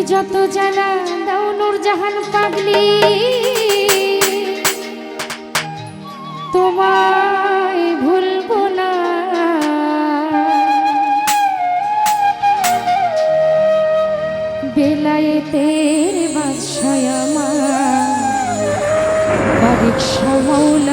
তুমি যত জানা দাও নূর জাহান পাগলি। তোমায় ভুলব না। বেলায়েতের বাদশায় আমার সমৌলা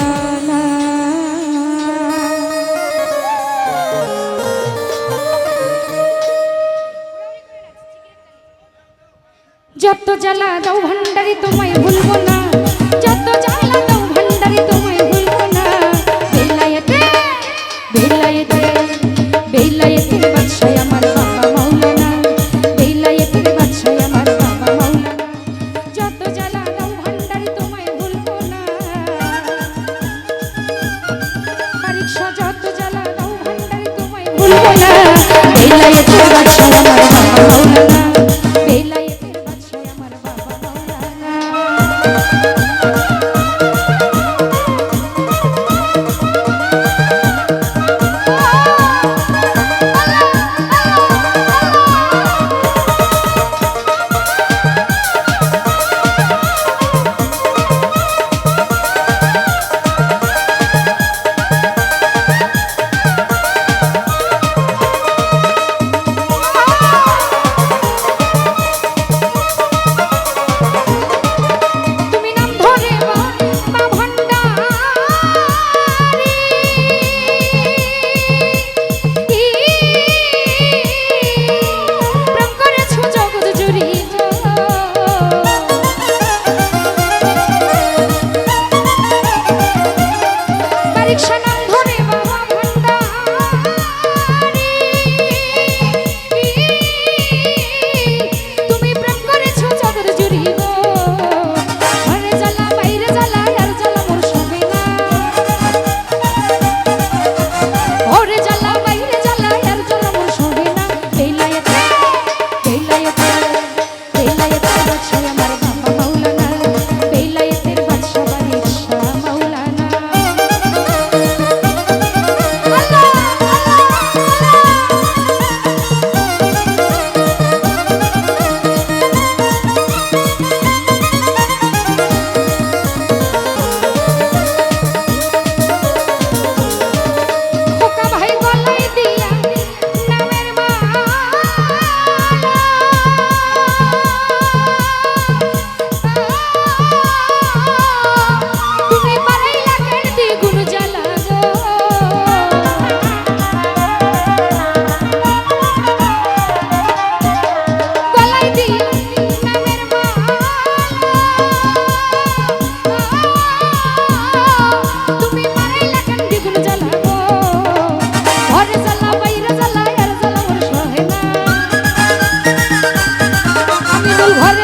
জ্বালা দাও ভান্ডারি, তোমায় ভুলবো না। যত জ্বালা দাও ভান্ডারি, তোমায় ভুলবো না। বেলায়েতে বেলায়েতে বেলায়েতে বাদশাহ আমার বাবা মাওলানা। বেলায়েতে বাদশাহ আমার বাবা মাওলানা। যত জ্বালা দাও ভান্ডারি, তোমায় ভুলবো না। পরীক্ষা যত জ্বালা দাও ভান্ডারি, তোমায় ভুলবো না। বেলায়েতে বাদশাহ আমার বাবা মাওলানা।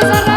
Monserrat.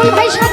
Quando vai